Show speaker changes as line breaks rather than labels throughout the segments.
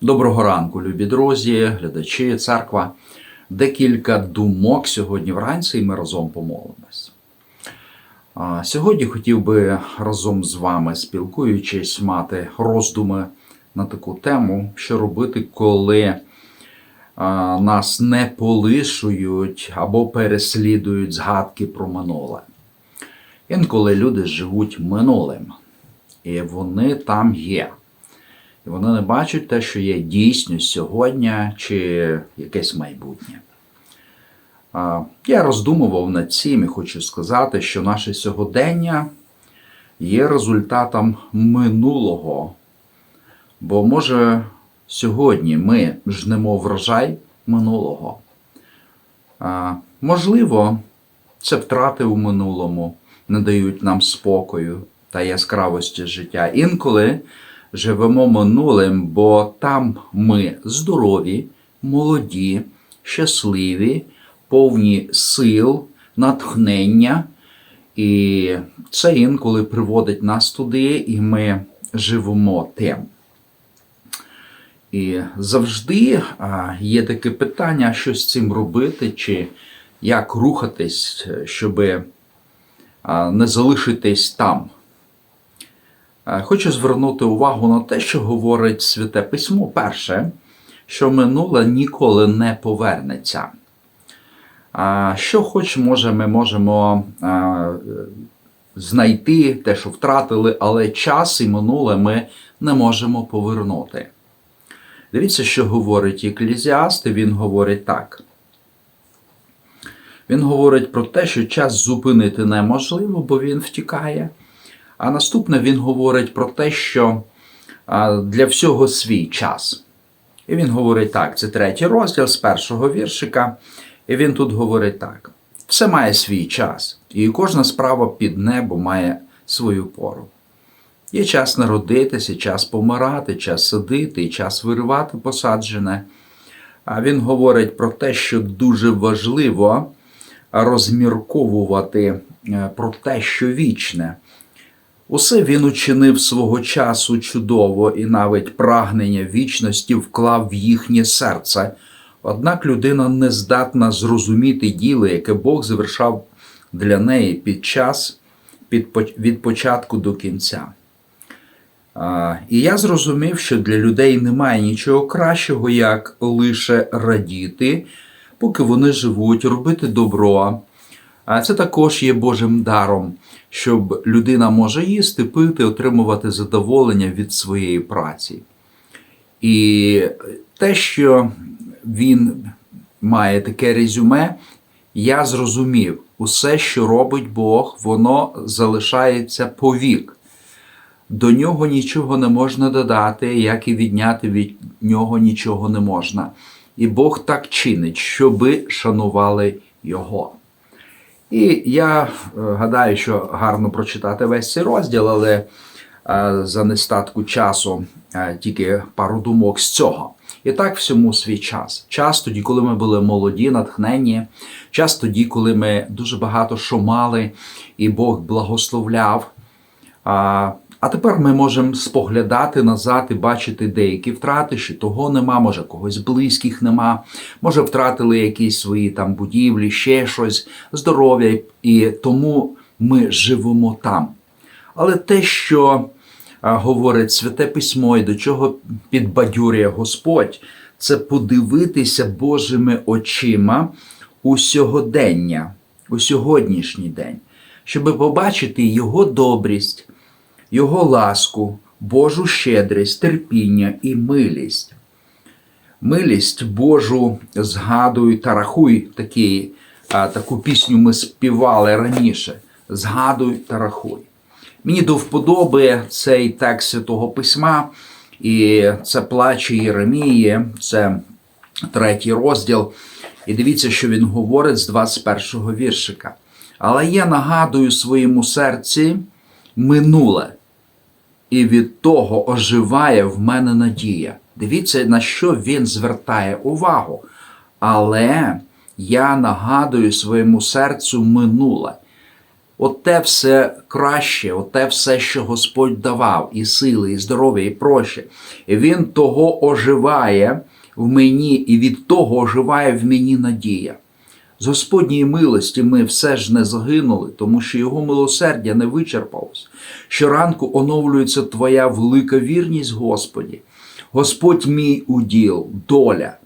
Доброго ранку, любі друзі, глядачі, церква. Декілька думок сьогодні вранці, і ми разом помолимось. Сьогодні хотів би разом з вами, спілкуючись, мати роздуми на таку тему, що робити, коли нас не полишують або переслідують згадки про минуле. Інколи люди живуть минулим, і вони там є. І вони не бачать те, що є дійсність сьогодні чи якесь майбутнє. Я роздумував над цим і хочу сказати, що наше сьогодення є результатом минулого. Бо може сьогодні ми жнемо врожай минулого. Можливо, це втрати у минулому не дають нам спокою та яскравості життя. Інколи живемо минулим, бо там ми здорові, молоді, щасливі, повні сил, натхнення. І це інколи приводить нас туди, і ми живемо тим. І завжди є таке питання, що з цим робити, чи як рухатись, щоб не залишитись там. Е, Хочу звернути увагу на те, що говорить Святе Письмо. Перше, що минуле ніколи не повернеться. Що хоч може, ми можемо знайти те, що втратили, але час і минуле ми не можемо повернути. Дивіться, що говорить Еклезіаст, він говорить так. Він говорить про те, що час зупинити неможливо, бо він втікає. А наступне він говорить про те, що для всього свій час. І він говорить так: це третій розділ з першого віршика. І він тут говорить так: все має свій час, і кожна справа під небо має свою пору. Є час народитися, час помирати, час садити, і час виривати посаджене. А він говорить про те, що дуже важливо розмірковувати е, про те, що вічне. Усе він учинив свого часу чудово і навіть прагнення вічності вклав в їхнє серце. Однак людина не здатна зрозуміти діло, яке Бог завершав для неї під час від початку до кінця. І я зрозумів, що для людей немає нічого кращого, як лише радіти, поки вони живуть, робити добро. А це також є Божим даром, щоб людина може їсти, пити, отримувати задоволення від своєї праці. І те, що він має таке резюме, я зрозумів, усе, що робить Бог, воно залишається повік. До нього нічого не можна додати, як і відняти від нього нічого не можна. І Бог так чинить, щоби шанували Його. І я е, гадаю, що гарно прочитати весь цей розділ, але е, за нестатку часу е, тільки пару думок з цього. І так всьому свій час. Час тоді, коли ми були молоді, натхнені, час тоді, коли ми дуже багато що мали, і Бог благословляв. А тепер ми можемо споглядати назад і бачити деякі втрати, що того нема, може когось близьких нема, може втратили якісь свої там будівлі, ще щось, здоров'я, і тому ми живемо там. Але те, що говорить Святе Письмо і до чого підбадьорює Господь, це подивитися Божими очима у сьогодення, у сьогоднішній день, щоб побачити Його добрість. Його ласку, Божу щедрість, терпіння і милість. Милість Божу згадуй та рахуй такі, таку пісню ми співали раніше. Згадуй та рахуй. Мені до вподоби цей текст Святого Письма, і це плаче Єремії, це третій розділ. І дивіться, що він говорить з 21-го віршика. Але я нагадую своєму серці минуле і від того оживає в мене надія. Дивіться, на що він звертає увагу. Але я нагадую своєму серцю минуле. Оте все краще, оте все, що Господь давав, і сили, і здоров'я, і проще. Він того оживає в мені, і від того оживає в мені надія. З Господньої милості ми все ж не загинули, тому що Його милосердя не вичерпалось. Щоранку оновлюється Твоя велика вірність, Господі. Господь мій уділ, доля,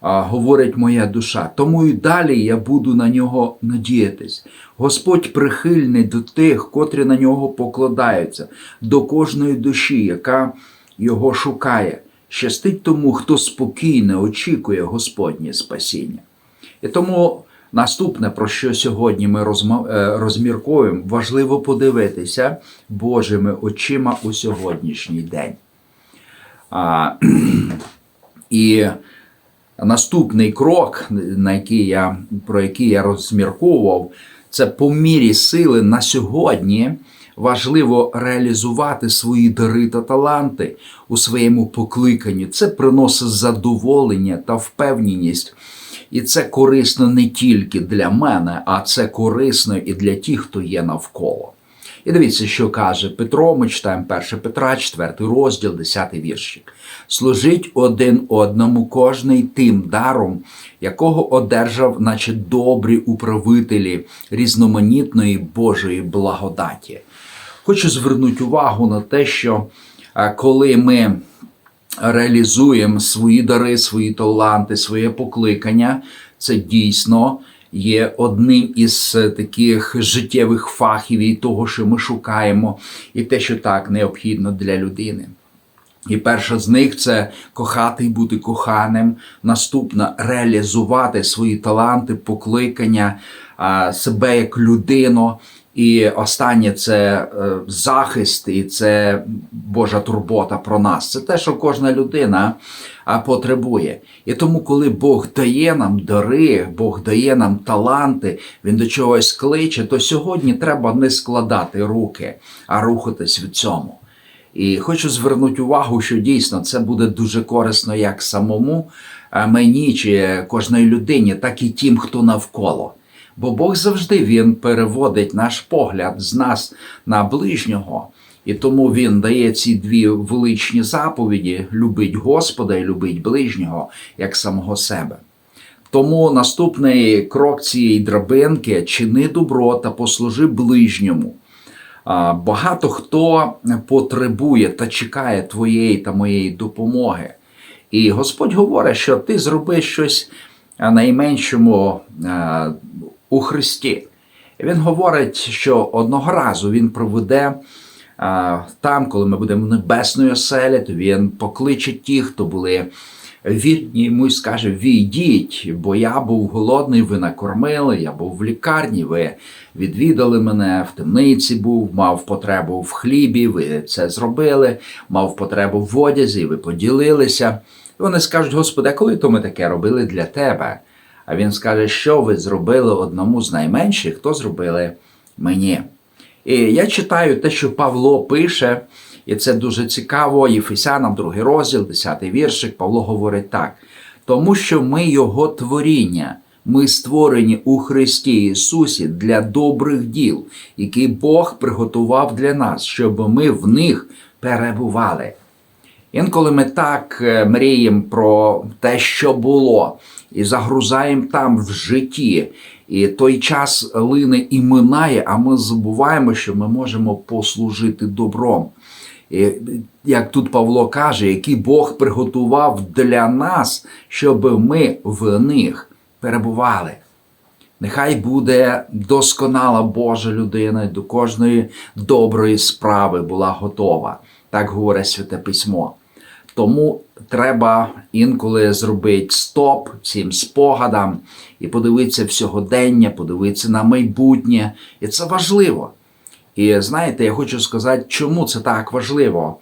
говорить моя душа. Тому і далі я буду на нього надіятись. Господь прихильний до тих, котрі на нього покладаються, до кожної душі, яка його шукає. Щастить тому, хто спокійно очікує Господнє спасіння. І тому наступне, про що сьогодні ми е, розмірковуємо, важливо подивитися Божими очима у сьогоднішній день. І наступний крок, на який я, про який я розмірковував, це по мірі сили на сьогодні важливо реалізувати свої дари та таланти у своєму покликанні. Це приносить задоволення та впевненість. І це корисно не тільки для мене, а це корисно і для тих, хто є навколо. І дивіться, що каже Петро, ми читаємо 1 Петра, 4 розділ, 10 віршик. Служіть один одному кожний тим даром, якого одержав, наче добрі управителі різноманітної Божої благодаті. Хочу звернути увагу на те, що коли ми реалізуємо свої дари, свої таланти, своє покликання, це дійсно є одним із е, таких життєвих фахів і того, що ми шукаємо, і те, що так необхідно для людини. І перша з них це кохати і бути коханим. Наступна реалізувати свої таланти, покликання, себе як людину. І останнє це е, захист, і це Божа турбота про нас. Це те, що кожна людина потребує. І тому, коли Бог дає нам дари, Бог дає нам таланти, Він до чогось кличе, то сьогодні треба не складати руки, а рухатись від цьому. І хочу звернути увагу, що дійсно це буде дуже корисно як самому мені чи кожній людині, так і тим, хто навколо. Бо Бог завжди він переводить наш погляд з нас на ближнього. І тому він дає ці дві величні заповіді: любить Господа і любить ближнього як самого себе. Тому наступний крок цієї драбинки чини добро та послужи ближньому. Багато хто потребує та чекає твоєї та моєї допомоги. І Господь говорить, що ти зроби щось найменшому у Христі. Він говорить, що одного разу Він проведе там, коли ми будемо в небесної оселі, то Він покличе ті, хто були вірні йому і скаже: Війдіть, бо я був голодний, ви накормили, я був в лікарні, ви відвідали мене, в темниці був, мав потребу в хлібі, ви це зробили, мав потребу в одязі, ви поділилися. І вони скажуть, Господи, коли то ми таке робили для тебе? А він скаже, що ви зробили одному з найменших, то зробили мені. І я читаю те, що Павло пише, і це дуже цікаво. Єфесянам, другий розділ, 10 віршик, Павло говорить так: тому що ми Його творіння, ми створені у Христі Ісусі для добрих діл, які Бог приготував для нас, щоб ми в них перебували. Інколи ми так е, мріємо про те, що було, і загрузаємо там в житті. І той час лине і минає, а ми забуваємо, що ми можемо послужити добром. І, як тут Павло каже, який Бог приготував для нас, щоб ми в них перебували. Нехай буде досконала Божа людина до кожної доброї справи була готова. Так говорить Святе Письмо. Тому треба інколи зробити стоп цим спогадам і подивитися в сьогодення, подивитися на майбутнє. І це важливо. І знаєте, я хочу сказати, чому це так важливо?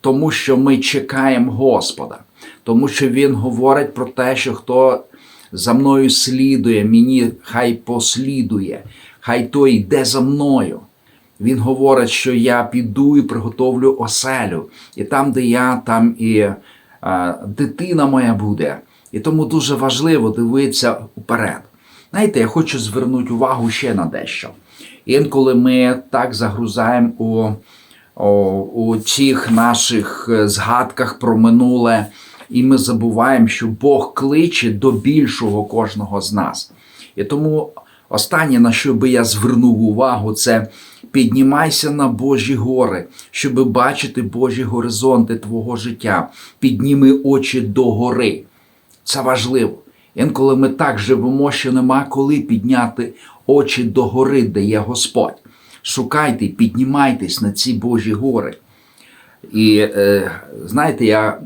Тому, що- ми чекаємо Господа, тому що Він говорить про те, що хто за мною слідує, мені хай послідує, хай той йде за мною. Він говорить, що я піду і приготовлю оселю, і там, де я, там і е, дитина моя буде. І тому дуже важливо дивитися вперед. Знаєте, я хочу звернути увагу ще на дещо. Інколи ми так загрузаємо у, у, у цих наших е, згадках про минуле, і ми забуваємо, що Бог кличе до більшого кожного з нас. І тому останнє, на що би я звернув увагу, це піднімайся на Божі гори, щоб бачити Божі горизонти твого життя. Підніми очі до гори. Це важливо. Інколи ми так живемо, що нема коли підняти очі до гори, де є Господь. Шукайте, піднімайтесь на ці Божі гори. І е, знаєте, я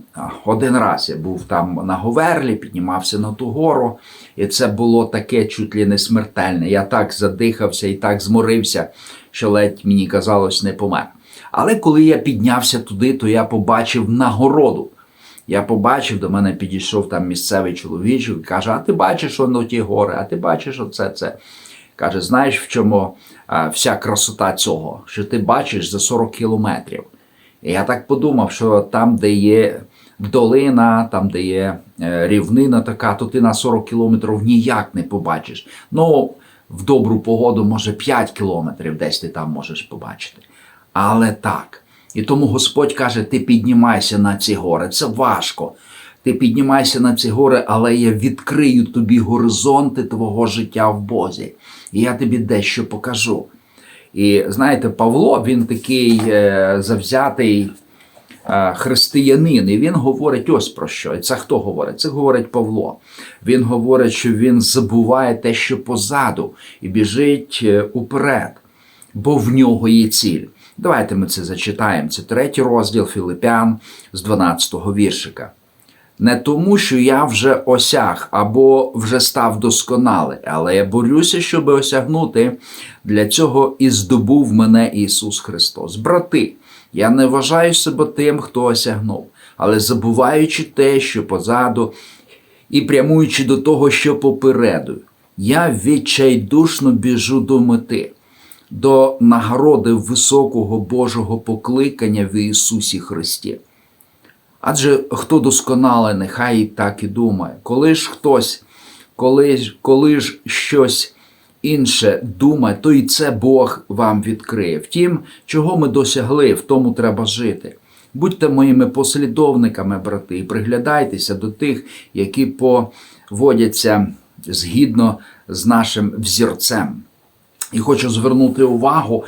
один раз я був там на Говерлі, піднімався на ту гору, і це було таке чуть ли не смертельне. Я так задихався і так зморився, що ледь мені казалось не помер. Але коли я піднявся туди, то я побачив нагороду. Я побачив, до мене підійшов там місцевий чоловічок і каже: А ти бачиш воно ті гори, а ти бачиш оце це. Каже, знаєш, в чому вся красота цього? Що ти бачиш за 40 кілометрів. Я так подумав, що там, де є долина, там, де є е, рівнина така, то ти на 40 кілометрів ніяк не побачиш. Ну, в добру погоду, може, 5 кілометрів десь ти там можеш побачити. Але так. І тому Господь каже: ти піднімайся на ці гори. Це важко. Ти піднімайся на ці гори, але я відкрию тобі горизонти твого життя в Бозі. І я тобі дещо покажу. І знаєте, Павло, він такий е, завзятий е, християнин, і він говорить ось про що. І це хто говорить? Це говорить Павло. Він говорить, що він забуває те, що позаду, і біжить е, уперед, бо в нього є ціль. Давайте ми це зачитаємо. Це третій розділ Філипян з 12-го віршика. Не тому, що я вже осяг або вже став досконалий, але я борюся, щоб осягнути. Для цього і здобув мене Ісус Христос. Брати, я не вважаю себе тим, хто осягнув, але забуваючи те, що позаду, і прямуючи до того, що попереду, я відчайдушно біжу до мети, до нагороди високого Божого покликання в Ісусі Христі. Адже хто досконалий, нехай так і думає. Коли ж хтось, коли, коли ж щось інше думає, то і це Бог вам відкриє. Втім, чого ми досягли, в тому треба жити. Будьте моїми послідовниками, брати, і приглядайтеся до тих, які поводяться згідно з нашим взірцем. І хочу звернути увагу,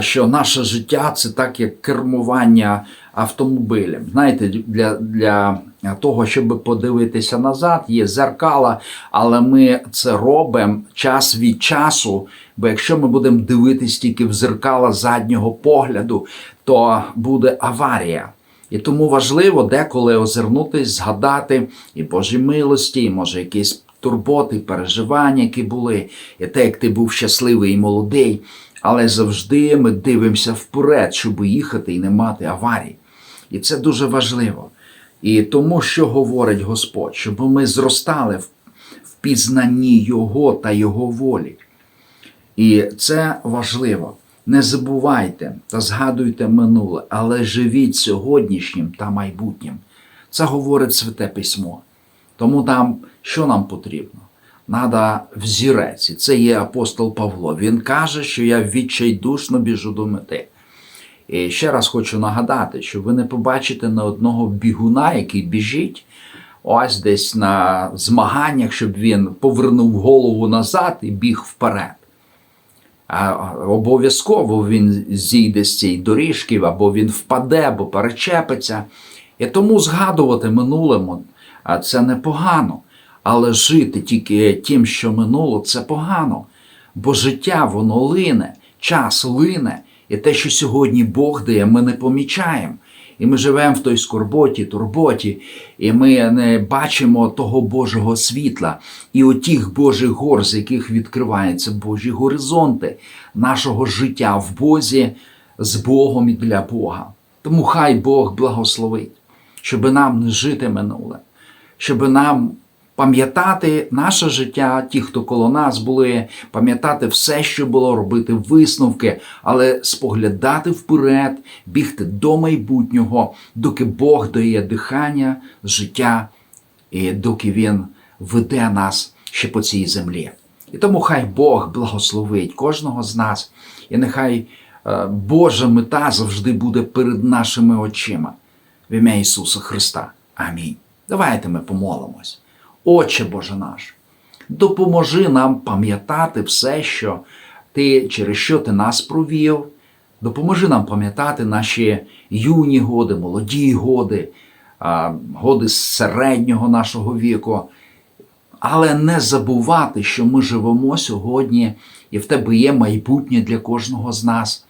що наше життя це так, як кермування автомобилем. Знаєте, для, для того, щоб подивитися назад, є зеркала, але ми це робимо час від часу. Бо якщо ми будемо дивитись тільки в зеркала заднього погляду, то буде аварія. І тому важливо деколи озирнутись, згадати і Божі милості, і може якісь турботи, переживання, які були, і те, як ти був щасливий і молодий. Але завжди ми дивимося вперед, щоб їхати і не мати аварій. І це дуже важливо. І тому, що говорить Господь, щоб ми зростали в пізнанні Його та Його волі. І це важливо. Не забувайте та згадуйте минуле, але живіть сьогоднішнім та майбутнім. Це говорить Святе Письмо. Тому там, що нам потрібно? Надо взірець. І це є апостол Павло. Він каже, що я відчайдушно біжу до мети. І ще раз хочу нагадати, що ви не побачите на одного бігуна, який біжить, ось десь на змаганнях, щоб він повернув голову назад і біг вперед. А обов'язково він зійде з цієї доріжки, або він впаде, або перечепиться. І тому згадувати минулому а це непогано. Але жити тільки тим, що минуло, це погано. Бо життя воно лине, час лине, і те, що сьогодні Бог дає, ми не помічаємо. І ми живемо в той скорботі, турботі, і ми не бачимо того Божого світла і отіх Божих гор, з яких відкриваються Божі горизонти нашого життя в Бозі з Богом і для Бога. Тому хай Бог благословить, щоб нам не жити минуле, щоб нам пам'ятати наше життя, ті, хто коло нас були, пам'ятати все, що було, робити висновки, але споглядати вперед, бігти до майбутнього, доки Бог дає дихання, життя, і доки Він веде нас ще по цій землі. І тому хай Бог благословить кожного з нас, і нехай е, Божа мета завжди буде перед нашими очима. В ім'я Ісуса Христа. Амінь. Давайте ми помолимось. Отче Боже наш, допоможи нам пам'ятати все, що Ти, через що Ти нас провів. Допоможи нам пам'ятати наші юні годи, молоді годи, годи середнього нашого віку, але не забувати, що ми живемо сьогодні, і в тебе є майбутнє для кожного з нас.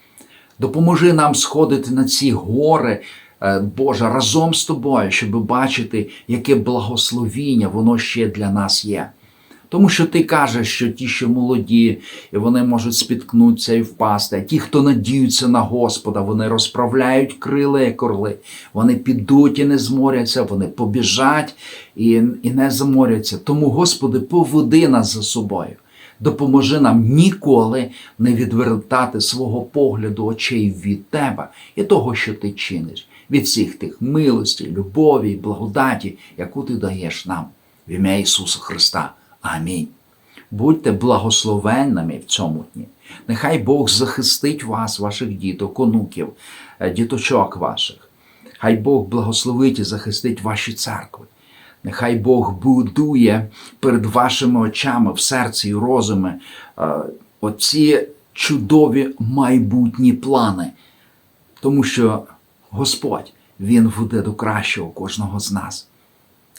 Допоможи нам сходити на ці гори, Боже, разом з тобою, щоб бачити, яке благословіння воно ще для нас є. Тому що ти кажеш, що ті, що молоді, і вони можуть спіткнутися і впасти, а ті, хто надіються на Господа, вони розправляють крила як орли, вони підуть і не зморяться, вони побіжать і, і не заморяться. Тому, Господи, поведи нас за собою. Допоможи нам ніколи не відвертати свого погляду очей від Тебе і того, що ти чиниш, від всіх тих милості, любові благодаті, яку ти даєш нам. В ім'я Ісуса Христа. Амінь. Будьте благословенними в цьому дні. Нехай Бог захистить вас, ваших діток, онуків, е, діточок ваших. Хай Бог благословить і захистить ваші церкви. Нехай Бог будує перед вашими очами в серці і розумі е, оці чудові майбутні плани. Тому що Господь, Він веде до кращого кожного з нас.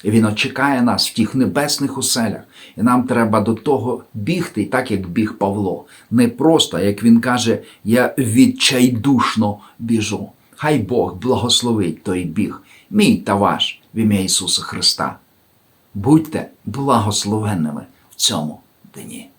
І Він очікає нас в тих небесних оселях. І нам треба до того бігти, так як біг Павло. Не просто, як він каже, я відчайдушно біжу. Хай Бог благословить той біг, мій та ваш, в ім'я Ісуса Христа. Будьте благословенними в цьому дні.